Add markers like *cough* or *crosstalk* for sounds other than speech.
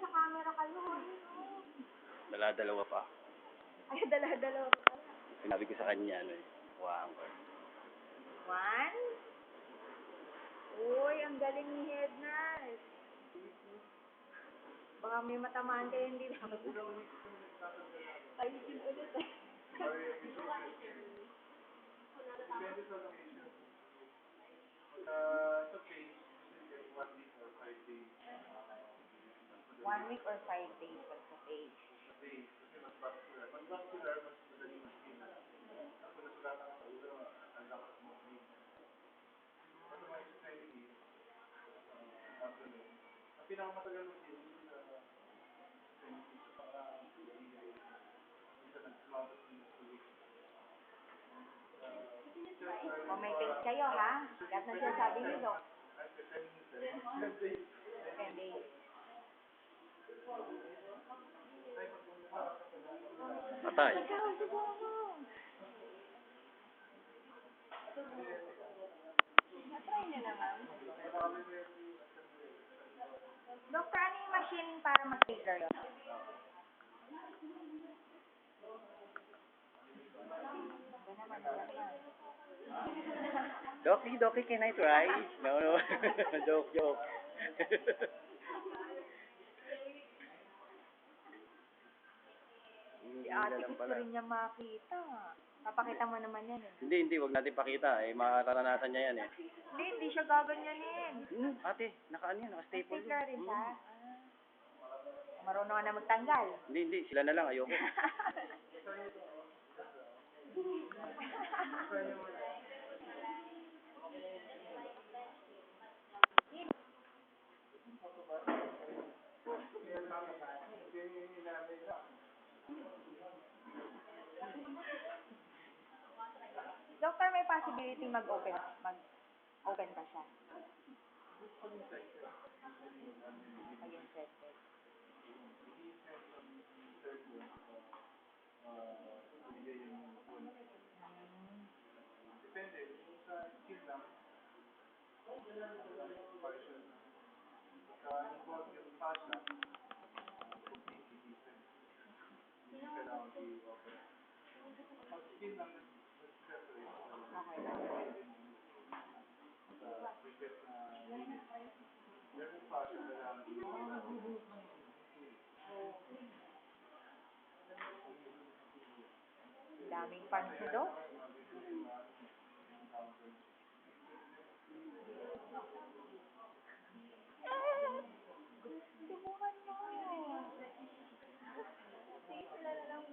sa camera kayo. Dala-dalawa pa. Ay, dala-dalawa pa. Sinabi ko sa kanya, ano eh. Wow. One. Uy, ang galing ni Head Nurse. Baka may matamaan kayo, hindi na. Ayusin ulit eh. One week or five days pag sa page. Kung may page kayo ha, lahat na sinasabi ni Doc. Ten days. Patay. Na-try niyo na, ma'am. Doctor, ano yung machine para mag-trigger yun? Doki, Doki, can I try? No, no. *laughs* joke, joke. *laughs* ate gusto rin niya makita. Papakita mo naman yan eh. Hindi, hindi, wag natin pakita. Eh, makaranasan niya yan eh. Hindi, hindi siya gaganyanin. Hmm, ate, naka ano yan, naka-staple yun. Stapler rin. Hmm. Ah. Marunong ka na magtanggal. Hindi, hindi, sila na lang, ayoko. *laughs* Doctor, may possibility mag-open, mag-open pa siya. Ayun, tested. Hmm. Okay lang. Daming pansido. Oh. Subukan mo. Na lang.